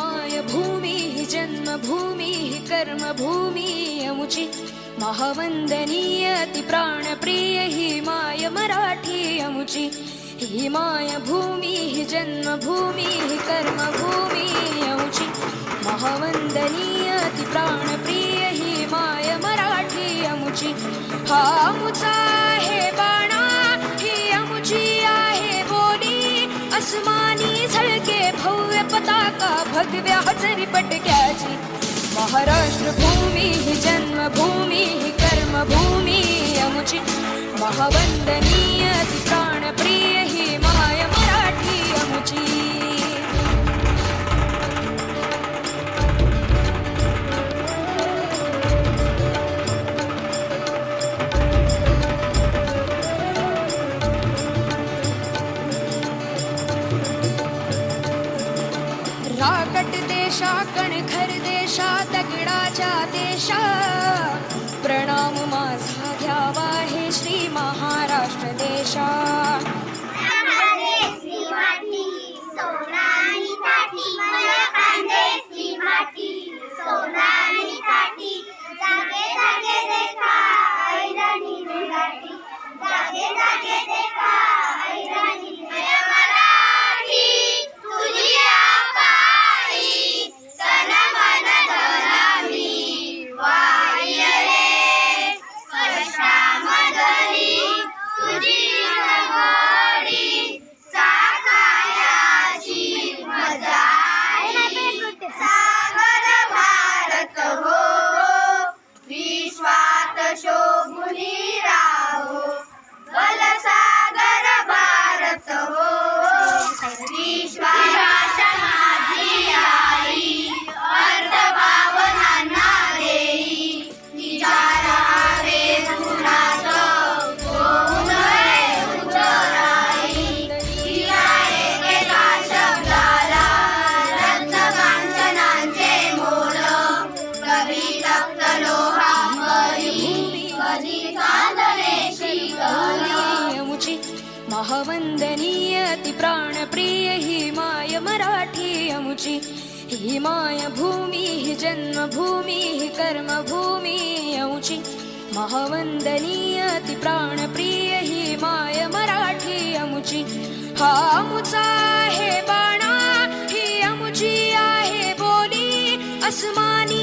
माय भूमी ही जन्मभूमी हि कर्मभूमी अमुची. महावंदनीय ती प्राणप्रिय ही माय मराठी अमुची. ही माय भूमी ही जन्मभूमी ही कर्मभूमी अमुची. महावंदनीय ती प्राणप्रिय भव्य का भगव्या हजरी पटक्याची? महाराष्ट्र भूमी ही जन्मभूमी ही कर्मभूमी अमुची. महावंदनी देशा कणखर देशा दगडाच्या देशा कधी शिकवली महावंदनीय ती प्राणप्रिय ही माय मराठी अमुची ही माय भूमी ही जन्मभूमी ही कर्मभूमी अमुची महावंदनीय ती प्राणप्रिय ही माय मराठी अमुची हा मुचा